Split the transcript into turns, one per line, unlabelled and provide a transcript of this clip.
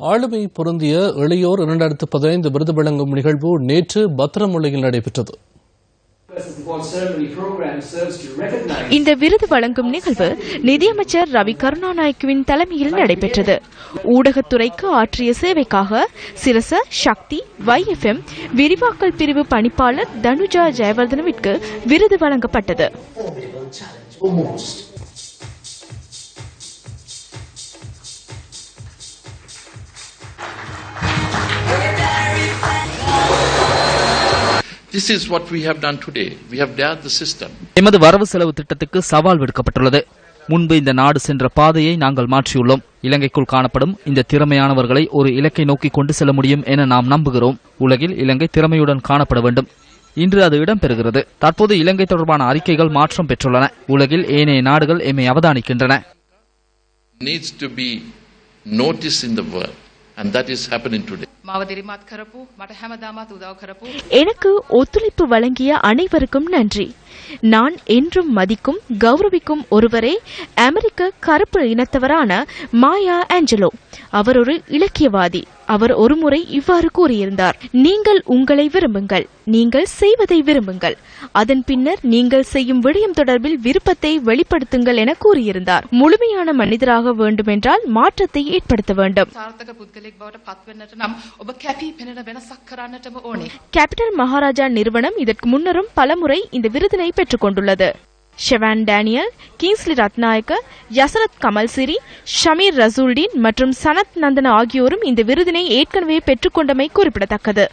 ஆளுமை பொருந்திய இளையோர் இரண்டாயிரத்து பதினைந்து விருது வழங்கும் நிகழ்வு நேற்று பத்திரமுல்லையில் நடைபெற்றது.
இந்த விருது வழங்கும் நிகழ்வு நிதியமைச்சர் ரவி கருணாநாயக்குவின் தலைமையில் நடைபெற்றது. ஊடகத்துறைக்கு ஆற்றிய சேவைக்காக சிரச சக்தி வைஎஃப்எம் விரிவாக்கல் பிரிவு பணிப்பாளர் தனுஜா ஜெயவர்தனவிற்கு விருது வழங்கப்பட்டது.
This is what we have done today. We have dared the system.
எமது வரவு செலவு திட்டத்துக்கு சவால் விடுக்கப்பட்டுள்ளது முன்பு இந்த நாடு சென்ற பாதையை நாங்கள் மாற்றியுள்ளோம் இலங்கைக்குள் காணப்படும் இந்த திறமையானவர்களை ஒரு இலக்கை நோக்கி கொண்டு செல்ல முடியும் என நாம் நம்புகிறோம் உலகில் இலங்கை திறமையுடன் காணப்பட வேண்டும் இன்று அது இடம்பெறுகிறது தற்போது இலங்கை தொடர்பான அறிக்கைகள் மாற்றம் பெற்றுள்ளன உலகில் ஏனைய நாடுகள் எம்மை அவதானிக்கின்றன
Needs to be noticed in the world. And that is happening today.
මාව දිරිමත් කරපු මට හැමදාමත් උදව් කරපු
எனக்கு ஒத்துழைப்பு வழங்கிய அனைவருக்கும் நன்றி நான் என்றும் மதிக்கும் கௌரவிக்கும் ஒருவரே அமெரிக்க கருப்பு இனத்தவரான மாயா ஆஞ்சலோ. அவர் ஒரு இலக்கியவாதி. அவர் ஒருமுறை இவ்வாறு கூறியிருந்தார். நீங்கள் உங்களை விரும்புங்கள். நீங்கள் செய்வதை விரும்புங்கள். அதன் பின்னர் நீங்கள் செய்யும் விடயம் தொடர்பில் விருப்பத்தை வெளிப்படுத்துங்கள் என கூறியிருந்தார். முழுமையான மனிதராக வேண்டுமென்றால் மாற்றத்தை ஏற்படுத்த வேண்டும். கேபிட்டல் மகாராஜா நிறுவனம் இதற்கு முன்னரும் பலமுறை இந்த விருதினை பெற்றுக் கொண்டுள்ளது ஷெவான் டேனியல் கிங்ஸ்லி ரத்நாயக்க யசரத் கமல்சிரி ஷமீர் ரசூல்டீன் மற்றும் சனத் நந்தன ஆகியோரும் இந்த விருதினை ஏற்கனவே பெற்றுக்கொண்டமை குறிப்பிடத்தக்கது.